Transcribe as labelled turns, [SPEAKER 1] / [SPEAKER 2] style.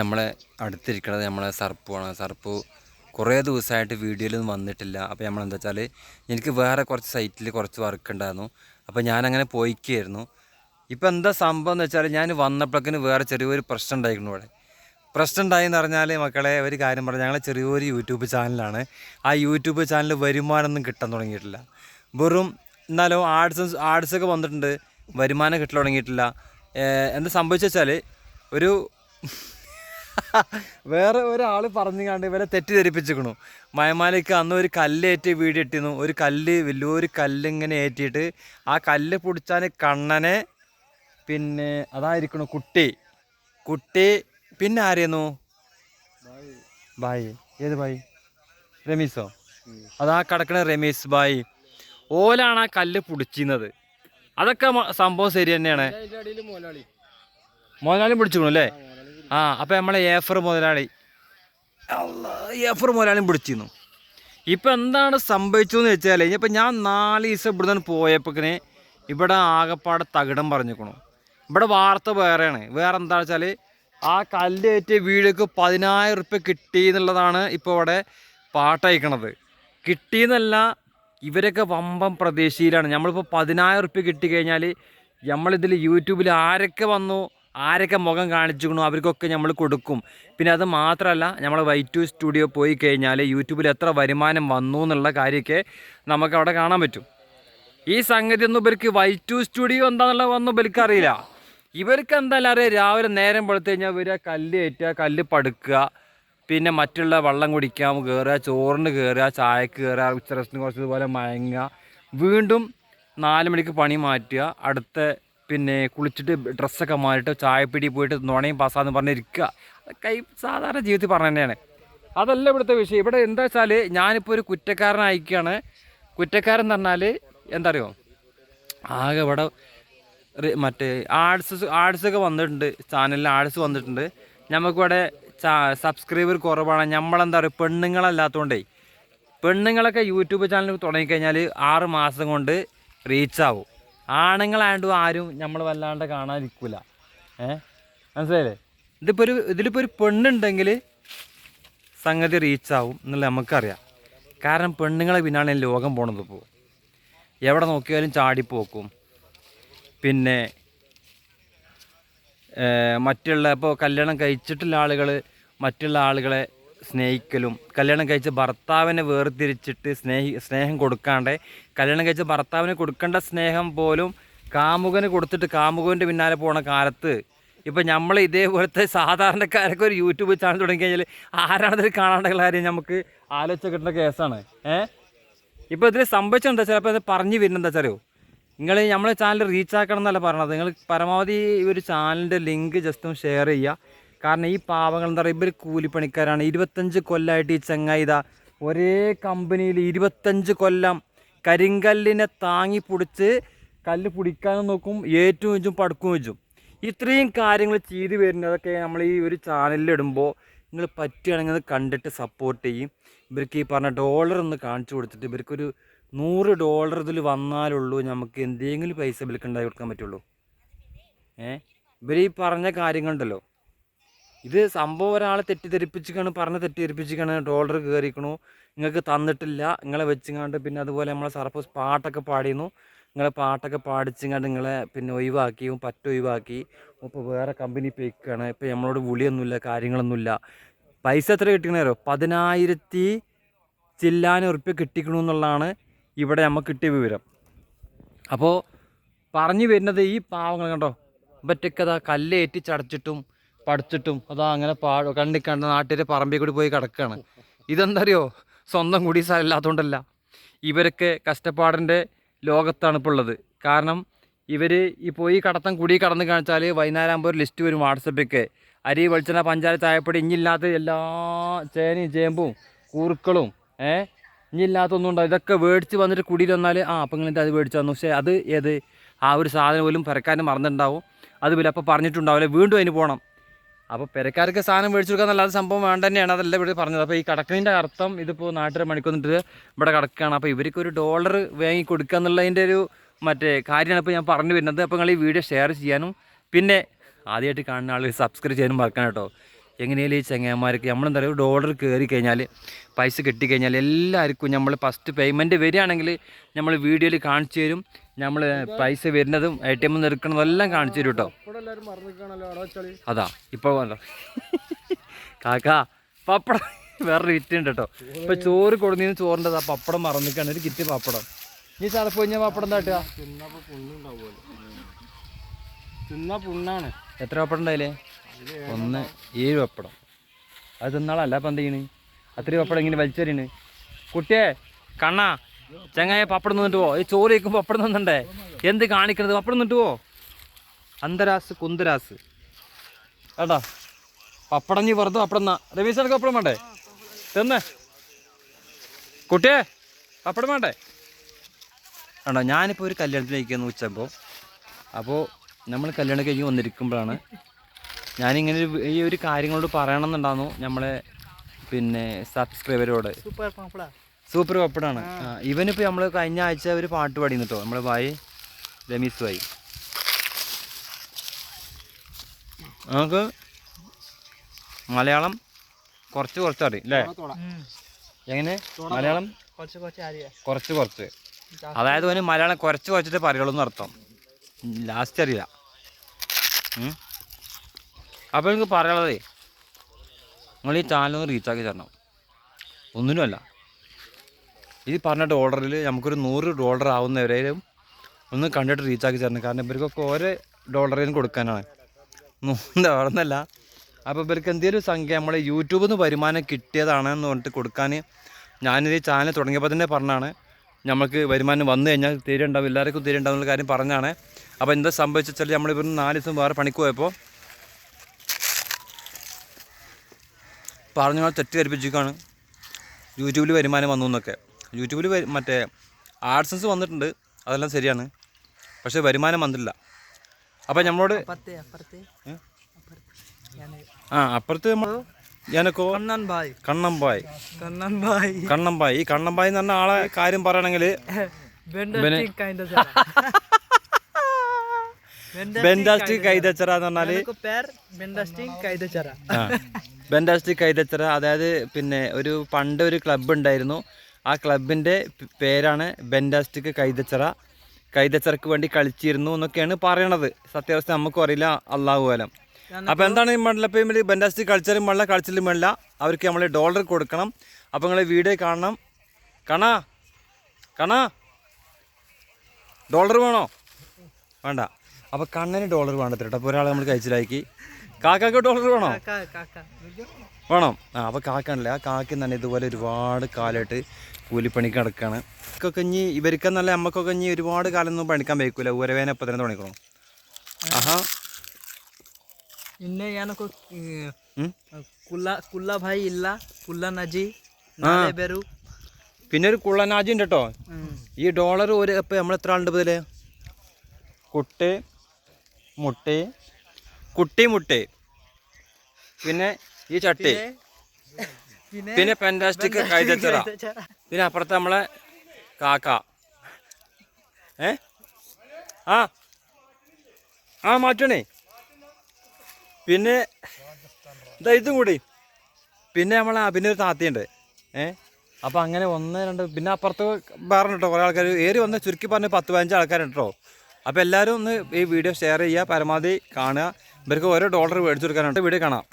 [SPEAKER 1] നമ്മളെ അടുത്തിരിക്കുന്നത് നമ്മളെ സർപ്പുമാണ് സർപ്പു കുറേ ദിവസമായിട്ട് വീഡിയോയിലൊന്നും വന്നിട്ടില്ല. അപ്പോൾ നമ്മൾ എന്താ വെച്ചാൽ എനിക്ക് വേറെ കുറച്ച് സൈറ്റിൽ കുറച്ച് വർക്ക് ഉണ്ടായിരുന്നു. അപ്പോൾ ഞാനങ്ങനെ പോയിക്കായിരുന്നു. ഇപ്പോൾ എന്താ സംഭവം എന്ന് വെച്ചാൽ ഞാൻ വന്നപ്പോഴേക്കിന് വേറെ ചെറിയൊരു പ്രശ്നം ഉണ്ടായിരുന്നു ഇവിടെ. പ്രശ്നം ഉണ്ടായി എന്ന് പറഞ്ഞാൽ മക്കളെ ഒരു കാര്യം പറഞ്ഞാൽ ഞങ്ങളെ ചെറിയൊരു യൂട്യൂബ് ചാനലാണ്. ആ യൂട്യൂബ് ചാനൽ വരുമാനമൊന്നും കിട്ടാൻ തുടങ്ങിയിട്ടില്ല. വെറും എന്നാലും ആഡ്സ് ആഡ്സൊക്കെ വന്നിട്ടുണ്ട്. വരുമാനം കിട്ടാൻ തുടങ്ങിയിട്ടില്ല. എന്താ സംഭവിച്ചു വെച്ചാൽ ഒരു വേറെ ഒരാൾ പറഞ്ഞുകാണ്ട് ഇവരെ തെറ്റിദ്ധരിപ്പിച്ചിക്കണു മയമാലയ്ക്ക് അന്ന് ഒരു കല്ലേറ്റ് വീട് ഇട്ടിരുന്നു ഒരു കല്ല് വലിയൊരു കല്ലിങ്ങനെ ഏറ്റിയിട്ട് ആ കല്ല് പൊടിച്ചാൽ കണ്ണനെ പിന്നെ അതായിരിക്കണു കുട്ടി. കുട്ടി പിന്നെ ആരെയെന്നു ബായി. ഏത് ബായി? രമീസോ അതാ കിടക്കണ രമേശ് ബായി. ഓലാണ് ആ കല്ല് പൊടിച്ചിരുന്നത്. അതൊക്കെ സംഭവം ശരി തന്നെയാണ്.
[SPEAKER 2] അതിന്റെ
[SPEAKER 1] പിടിച്ചിരുന്നു അല്ലേ? ആ അപ്പോൾ നമ്മളെ ഏഫർ മുതലാളി. ഏഫർ മുതലാളിയും പിടിച്ചിരുന്നു. ഇപ്പം എന്താണ് സംഭവിച്ചതെന്ന് വെച്ചാൽ ഇനിയിപ്പോൾ ഞാൻ നാല് ദിവസം ഇവിടെ നിന്ന് പോയപ്പോക്കിന് ഇവിടെ ആകെപ്പാടെ തകിടം പറഞ്ഞിരിക്കണു ഇവിടെ വാർത്ത വേറെയാണ്. വേറെ എന്താ വെച്ചാൽ ആ കല്ലേറ്റ് വീടേക്ക് പതിനായിരം റുപ്യ കിട്ടി എന്നുള്ളതാണ് ഇപ്പോൾ ഇവിടെ പാട്ടയക്കണത്. കിട്ടിയെന്നല്ല ഇവരൊക്കെ വമ്പം പ്രതീക്ഷയിലാണ്. നമ്മളിപ്പോൾ പതിനായിരം റുപ്യ കിട്ടിക്കഴിഞ്ഞാൽ നമ്മളിതിൽ യൂട്യൂബിൽ ആരൊക്കെ വന്നു? ആരൊക്കെ മുഖം കാണിച്ചിരിക്കണോ അവർക്കൊക്കെ നമ്മൾ കൊടുക്കും. പിന്നെ അത് മാത്രമല്ല നമ്മൾ വൈറ്റു സ്റ്റുഡിയോ പോയി കഴിഞ്ഞാൽ യൂട്യൂബിൽ എത്ര വരുമാനം വന്നു എന്നുള്ള കാര്യമൊക്കെ നമുക്ക് അവിടെ കാണാൻ പറ്റും. ഈ സംഗതി ഒന്നും ഇവർക്ക് വൈറ്റു സ്റ്റുഡിയോ എന്താണെന്നുള്ള ഒന്നും ഇവർക്ക് അറിയില്ല. ഇവർക്ക് എന്തായാലും അറിയാം രാവിലെ നേരം വെളുത്തു കഴിഞ്ഞാൽ ഇവർ കല്ല് ഏറ്റുക കല്ല് പടുക്കുക പിന്നെ മറ്റുള്ള വെള്ളം കുടിക്കാൻ കയറുക ചോറിന് കയറുക ചായക്ക് കയറുക ഉച്ചറസ്റ്റിന് കുറച്ച് ഇതുപോലെ മയങ്ങുക. വീണ്ടും നാല് മണിക്ക് പണി മാറ്റുക അടുത്ത പിന്നെ കുളിച്ചിട്ട് ഡ്രസ്സൊക്കെ മാറിയിട്ട് ചായപ്പിടി പോയിട്ട് നുണയും പാസ്സാന്ന് പറഞ്ഞിരിക്കുക. ഈ സാധാരണ ജീവിതത്തിൽ പറഞ്ഞു തന്നെയാണ്. അതല്ല ഇവിടുത്തെ വിഷയം. ഇവിടെ എന്താ വെച്ചാൽ ഞാനിപ്പോൾ ഒരു കുറ്റക്കാരനായിരിക്കുകയാണ്. കുറ്റക്കാരൻ പറഞ്ഞാൽ എന്താ അറിയോ ആകെ ഇവിടെ മറ്റേ ആഡ്സ് ആർട്സൊക്കെ വന്നിട്ടുണ്ട്. ചാനലിൽ ആഡ്സ് വന്നിട്ടുണ്ട്. നമുക്കിവിടെ സബ്സ്ക്രൈബർ കുറവാണ്. നമ്മളെന്താ പറയുക? പെണ്ണുങ്ങളല്ലാത്തതുകൊണ്ടേ പെണ്ണുങ്ങളൊക്കെ യൂട്യൂബ് ചാനൽ തുടങ്ങിക്കഴിഞ്ഞാൽ ആറ് മാസം കൊണ്ട് റീച്ച് ആവും ആണുങ്ങളായതും ആരും നമ്മൾ വല്ലാണ്ട് കാണാതിരിക്കില്ല ഏ? മനസ്സിലായില്ലേ? ഇതിപ്പോൾ ഒരു ഇതിലിപ്പോൾ ഒരു പെണ്ണുണ്ടെങ്കിൽ സംഗതി റീച്ച് ആവും എന്നുള്ളത് നമുക്കറിയാം. കാരണം പെണ്ണുങ്ങളെ പിന്നാണ് ലോകം പോണത് ഇപ്പോൾ എവിടെ നോക്കിയാലും ചാടിപ്പോക്കും. പിന്നെ മറ്റുള്ള ഇപ്പോൾ കല്യാണം കഴിച്ചിട്ടുള്ള ആളുകൾ മറ്റുള്ള ആളുകളെ സ്നേഹിക്കലും കല്യാണം കഴിച്ച ഭർത്താവിനെ വേർതിരിച്ചിട്ട് സ്നേഹി സ്നേഹം കൊടുക്കാണ്ട് കല്യാണം കഴിച്ച ഭർത്താവിന് കൊടുക്കേണ്ട സ്നേഹം പോലും കാമുകന് കൊടുത്തിട്ട് കാമുകന്റെ പിന്നാലെ പോണ കാലത്ത് ഇപ്പം നമ്മൾ ഇതേപോലത്തെ സാധാരണക്കാരൊക്കെ ഒരു യൂട്യൂബ് ചാനൽ തുടങ്ങി കഴിഞ്ഞാൽ ആരാണതിൽ കാണാണ്ട കാര്യം നമുക്ക് ആലോചിച്ച് കിട്ടുന്ന കേസാണ്. ഏഹ് ഇപ്പോൾ ഇതിൽ സംഭവിച്ചെന്താ ചിലപ്പോൾ ഇത് പറഞ്ഞു വരുന്നത് എന്താ വെച്ചാലോ നിങ്ങൾ നമ്മളെ ചാനൽ റീച്ച് ആക്കണം എന്നല്ല പറഞ്ഞത്. നിങ്ങൾ പരമാവധി ഈ ഒരു ചാനലിന്റെ ലിങ്ക് ജസ്റ്റ് ഒന്ന് ഷെയർ ചെയ്യുക. കാരണം ഈ പാവങ്ങൾ എന്താ പറയുക ഇവർ കൂലിപ്പണിക്കാരാണ്. ഇരുപത്തഞ്ച് കൊല്ലമായിട്ട് ഈ ചങ്ങായിത ഒരേ കമ്പനിയിൽ ഇരുപത്തഞ്ച് കൊല്ലം കരിങ്കല്ലിനെ താങ്ങി പിടിച്ച് കല്ല് പിടിക്കാനും നോക്കും ഏറ്റവും വെച്ചും പടുക്കും വെച്ചും ഇത്രയും കാര്യങ്ങൾ ചെയ്ത് വരുന്നതൊക്കെ നമ്മൾ ഈ ഒരു ചാനലിലിടുമ്പോൾ നിങ്ങൾ പറ്റുകയാണെങ്കിൽ അത് കണ്ടിട്ട് സപ്പോർട്ട് ചെയ്യും. ഇവർക്ക് ഈ പറഞ്ഞ ഡോളർ ഒന്ന് കാണിച്ചു കൊടുത്തിട്ട് ഇവർക്കൊരു നൂറ് ഡോളർ ഇതിൽ വന്നാലുള്ളൂ നമുക്ക് എന്തെങ്കിലും പൈസ ഇവർക്ക് കൊടുക്കാൻ പറ്റുള്ളൂ. ഏ? ഇവർ ഈ പറഞ്ഞ കാര്യങ്ങളുണ്ടല്ലോ. ഇത് സംഭവം ഒരാളെ തെറ്റിദ്ധരിപ്പിച്ചിക്കാണ് പറഞ്ഞ് തെറ്റിദ്ധരിപ്പിച്ചിക്കാണ് ഡോളർ കയറിക്കണു നിങ്ങൾക്ക് തന്നിട്ടില്ല. നിങ്ങളെ വെച്ചിങ്ങാണ്ട് പിന്നെ അതുപോലെ നമ്മളെ സർഫസ് പാട്ടൊക്കെ പാടിയിരുന്നു. നിങ്ങളെ പാട്ടൊക്കെ പാടിച്ചിങ്ങാണ്ട് നിങ്ങളെ പിന്നെ ഒഴിവാക്കി പറ്റ ഒഴിവാക്കി. ഇപ്പോൾ വേറെ കമ്പനി പേക്കാണ് ഇപ്പോൾ നമ്മളോട് വിളിയൊന്നുമില്ല കാര്യങ്ങളൊന്നുമില്ല. പൈസ എത്ര കിട്ടിക്കണോ പതിനായിരത്തി ചില്ലാനും ഉറുപ്പ്യ കിട്ടിക്കണു എന്നുള്ളതാണ് ഇവിടെ നമുക്ക് കിട്ടിയ വിവരം. അപ്പോൾ പറഞ്ഞു വരുന്നത് ഈ പാവങ്ങൾ കണ്ടോ? ഒറ്റക്കഥ കല്ലേറ്റി ചടച്ചിട്ടും പഠിച്ചിട്ടും അതാ അങ്ങനെ പാടും കണ്ണി കണ്ട നാട്ടിലെ പറമ്പിൽ കൂടി പോയി കിടക്കുകയാണ് ഇതെന്താ അറിയോ സ്വന്തം കൂടി സ്ഥലമില്ലാത്തതുകൊണ്ടല്ല ഇവരൊക്കെ കഷ്ടപ്പാടിന്റെ ലോകത്താണ് ഇപ്പോൾ ഉള്ളത്. കാരണം ഇവർ ഈ പോയി കടത്തം കുടി കടന്ന് കാണിച്ചാൽ വൈകുന്നേരം ആകുമ്പോൾ ഒരു ലിസ്റ്റ് വരും വാട്സപ്പിലേക്ക് അരി വെളിച്ചെണ്ണ പഞ്ചായത്ത് ചായപ്പൊടി ഇഞ്ഞില്ലാത്ത എല്ലാ ചേനയും ചേമ്പും കൂർക്കളും ഏ? ഇഞ്ഞില്ലാത്തൊന്നും ഉണ്ടാവും ഇതൊക്കെ മേടിച്ച് വന്നിട്ട് കുടിയിൽ വന്നാൽ ആ അപ്പം ഇങ്ങനെ അത് മേടിച്ച് വന്നു. പക്ഷേ അത് ഏത്? ആ ഒരു സാധനം പോലും പെരക്കാരന് മറന്നിട്ടുണ്ടാവും. അത് വില അപ്പോൾ പറഞ്ഞിട്ടുണ്ടാവില്ല. വീണ്ടും അതിന് പോകണം അപ്പോൾ പെരക്കാർക്ക് സാധനം മേടിച്ചു കൊടുക്കാൻ നല്ലത് സംഭവം വേണ്ട തന്നെയാണ്. അതല്ല ഇവിടെ പറഞ്ഞത്. അപ്പോൾ ഈ കടക്കുന്നതിന്റെ അർത്ഥം ഇതിപ്പോൾ നാട്ടിൽ മണിക്കൊന്നിട്ട് ഇവിടെ കിടക്കുകയാണ് അപ്പോൾ ഇവർക്ക് ഒരു ഡോളർ വാങ്ങി കൊടുക്കുക എന്നുള്ളതിന്റെ ഒരു മറ്റേ കാര്യമാണ് ഇപ്പോൾ ഞാൻ പറഞ്ഞു വരുന്നത്. അപ്പോൾ നിങ്ങൾ ഈ വീഡിയോ ഷെയർ ചെയ്യാനും പിന്നെ ആദ്യമായിട്ട് കാണുന്ന ആൾ സബ്സ്ക്രൈബ് ചെയ്യാനും മറക്കണം കേട്ടോ. എങ്ങനെയാലും ഈ ചങ്ങന്മാർക്ക് നമ്മളെന്താ പറയുക ഡോളർ കയറി കഴിഞ്ഞാൽ പൈസ കിട്ടിക്കഴിഞ്ഞാൽ എല്ലാവർക്കും നമ്മൾ ഫസ്റ്റ് പേയ്മെന്റ് വരികയാണെങ്കിൽ നമ്മൾ വീഡിയോയിൽ കാണിച്ചു തരും. നമ്മൾ പൈസ വരുന്നതും എ ടി എമ്മിൽ നിന്ന് എടുക്കുന്നതും എല്ലാം കാണിച്ചു തരും കേട്ടോ അതാ ഇപ്പൊ വേണ്ട കാക്കാ പപ്പടം വേറൊരു കിറ്റ് ഉണ്ട് കേട്ടോ. ഇപ്പൊ ചോറ് കൊടുന്നു ചോറിന്റെ ആ പപ്പടം മറന്നിക്കാണ്. ഒരു കിറ്റ് പപ്പടം. നീ ചടപ്പ് കഴിഞ്ഞാൽ പപ്പടം താട്ടുക
[SPEAKER 2] തിന്ന പുണ്ണാണ്.
[SPEAKER 1] എത്ര പപ്പടം ഉണ്ടായില്ലേ? ഒന്ന് ഏഴ് പപ്പടം. അത് തിന്നാളല്ല അപ്പം എന്ത് ചെയ്യണ്? അത്രയും പപ്പടം ഇങ്ങനെ വലിച്ചെറിയണ് കുട്ടിയെ കണ്ണാ ചങ്ങായ പപ്പടം നിന്നിട്ട് പോ. ഈ ചോറ് വയ്ക്കുമ്പോൾ പപ്പടം നിന്നണ്ടേ എന്ത് കാണിക്കണത്? പപ്പടം നിന്നിട്ട് പോ. അന്തരാസ് കുന്തരാസ്. കേട്ടാ പപ്പടം നീ വെറുതെ പപ്പടം എന്നാ എനിക്ക് പപ്പടം വേണ്ടേ? തിന്നേ. കുട്ടിയെ പപ്പടം വേണ്ടേ? ആണോ ഞാനിപ്പോൾ ഒരു കല്യാണത്തിലേക്ക് വെച്ചപ്പോൾ അപ്പോൾ നമ്മൾ കല്യാണം കഴിഞ്ഞ് വന്നിരിക്കുമ്പോഴാണ് ഞാനിങ്ങനെ ഒരു ഈ ഒരു കാര്യങ്ങളോട് പറയണമെന്നുണ്ടായിരുന്നു നമ്മളെ പിന്നെ സബ്സ്ക്രൈബറോട്
[SPEAKER 2] സൂപ്പർ
[SPEAKER 1] സൂപ്പർ പപ്പടാണ്. ആ, ഇവനിപ്പോൾ നമ്മൾ കഴിഞ്ഞ ആഴ്ച ഒരു പാട്ട് പാടി കേട്ടോ നമ്മളെ ഭായി രമീസ് ഭായി. നമുക്ക് മലയാളം കുറച്ച് കുറച്ച് അറിയും അല്ലേ എങ്ങനെ? മലയാളം?
[SPEAKER 2] കുറച്ച് കുറച്ച് അറിയാം
[SPEAKER 1] കുറച്ച് കുറച്ച്. അതായത് അവന് മലയാളം കുറച്ച് കുറച്ചിട്ട് പറയുള്ളൂ എന്ന് അർത്ഥം. ലാസ്റ്റ് അറിയില്ല. അപ്പോൾ എനിക്ക് പറയാനുള്ളതേ നിങ്ങൾ ഈ ചാനൽ ഒന്ന് റീച്ചാക്കി തരണം. ഒന്നിനുമല്ല. ഈ പറഞ്ഞ ഡോളറിൽ നമുക്കൊരു നൂറ് ഡോളർ ആവുന്നവരെയും ഒന്ന് കണ്ടിട്ട് റീച്ചാക്കി തരണം. കാരണം ഇവർക്കൊക്കെ ഓരോ ഡോളറിനും കൊടുക്കാനാണ്. എന്താ വേണമെന്നല്ല അപ്പോൾ ഇവർക്ക് എന്തെങ്കിലും സംഖ്യ നമ്മളെ യൂട്യൂബിൽ നിന്ന് വരുമാനം കിട്ടിയതാണെന്ന് പറഞ്ഞിട്ട് കൊടുക്കാൻ ഞാനിത് ചാനൽ തുടങ്ങിയപ്പോൾ തന്നെ പറഞ്ഞാണ് നമുക്ക് വരുമാനം വന്നു കഴിഞ്ഞാൽ തീരെ ഉണ്ടാവും എല്ലാവർക്കും തീരെ ഉണ്ടാവും എന്നുള്ള കാര്യം പറഞ്ഞാണ് അപ്പോൾ എന്താ സംഭവിച്ചാൽ ഇവിടുന്ന് നാല് ദിവസം വേറെ പണിക്ക് പോയപ്പോൾ പറഞ്ഞു തെറ്റിദ്ധരിപ്പിച്ചിരിക്കുകയാണ്. യൂട്യൂബിൽ വരുമാനം വന്നു എന്നൊക്കെ. യൂട്യൂബിൽ മറ്റേ ആഡ്സൻസ് വന്നിട്ടുണ്ട്. അതെല്ലാം ശരിയാണ്. പക്ഷേ വരുമാനം വന്നില്ല അപ്പം നമ്മളോട് ആ അപ്പുറത്ത് നമ്മൾ ഞാനൊക്കെ
[SPEAKER 2] കണ്ണൻ ഭായ്
[SPEAKER 1] കണ്ണമ്പായി. കണ്ണൻഭായ് ഈ കണ്ണമ്പായി എന്ന് പറഞ്ഞ ആളെ കാര്യം പറയണമെങ്കിൽ ബെൻഡാസ്റ്റിക് കൈതച്ചറ. എന്ന് പറഞ്ഞാൽ ബെൻഡാസ്റ്റിക് കൈതച്ചറ. അതായത് പിന്നെ ഒരു പണ്ട് ഒരു ക്ലബ് ഉണ്ടായിരുന്നു. ആ ക്ലബിന്റെ പേരാണ് ബെൻഡാസ്റ്റിക് കൈതച്ചറ. കൈതച്ചറക്ക് വേണ്ടി കളിച്ചിരുന്നു എന്നൊക്കെയാണ് പറയണത്. സത്യാവസ്ഥ നമുക്കും അറിയില്ല അള്ളാഹു അലം അപ്പോൾ എന്താണ് ഈ മണ്ഡല പേയ്മെന്റ് ബെൻഡാസ്റ്റിക് കളിച്ചാലും വേണ്ട കളിച്ചാലും വേണ്ട അവർക്ക് നമ്മൾ ഡോളർ കൊടുക്കണം. അപ്പോൾ നിങ്ങൾ വീഡിയോ കാണണം. കണാ കണാ ഡോളർ വേണോ? വേണ്ട. അപ്പോൾ കണ്ണന് ഡോളർ വേണ്ട കേട്ടോ അപ്പോൾ ഒരാളെ നമ്മൾ കഴിച്ചിലാക്കി കാക്കാക്ക് ഡോളർ വേണോ? വേണം. ആ അപ്പോൾ കാക്കണല്ലേ. ആ കാക്കി തന്നെ ഇതുപോലെ ഒരുപാട് കാലമായിട്ട് കൂലിപ്പണിക്ക് നടക്കുകയാണ് ഇക്കൊക്കെ ഇനി ഇവർക്കെന്നല്ല നമുക്കൊക്കെ ഇനി ഒരുപാട് കാലം ഒന്നും പണിക്കാൻ വയ്ക്കൂല. ഊരവേന എപ്പോൾ തന്നെ തുടങ്ങിക്കണം. ആഹാ.
[SPEAKER 2] ഇന്നെ ഞാനൊക്കെ ഭായ് ഇല്ല കുല്ല നജി
[SPEAKER 1] പിന്നെ ഒരു കുള്ളനാജി ഉണ്ട് കേട്ടോ ഈ ഡോളർ ഒരു ഇപ്പം നമ്മൾ എത്ര ആളുണ്ട് ഇതിൽ കുട്ട് മുട്ട കുട്ടി മുട്ട. പിന്നെ ഈ ചട്ടി.
[SPEAKER 2] പിന്നെ
[SPEAKER 1] പെന്റാസ്റ്റിക് കൈതച്ചറ. പിന്നെ അപ്പുറത്ത് നമ്മളെ കാക്ക. ഏ? ആ. ആ മാറ്റണേ. പിന്നെ ഇതാ ഇതും കൂടി. പിന്നെ നമ്മളെ അഭിനൊരു താത്തയുണ്ട്. ഏ? അപ്പോൾ അങ്ങനെ ഒന്ന് രണ്ട് പിന്നെ അപ്പുറത്ത് വേറെ കേട്ടോ കുറേ ആൾക്കാർ ഏറി വന്ന് ചുരുക്കി പറഞ്ഞ് പത്ത് പതിനഞ്ച് ആൾക്കാരുണ്ട്? കേട്ടോ അപ്പോൾ എല്ലാവരും ഒന്ന് ഈ വീഡിയോ ഷെയർ ചെയ്യുക പരമാവധി കാണുക. ഇവർക്ക് ഓരോ ഡോളർ മേടിച്ചു കൊടുക്കാനായിട്ട് വീഡിയോ കാണാം.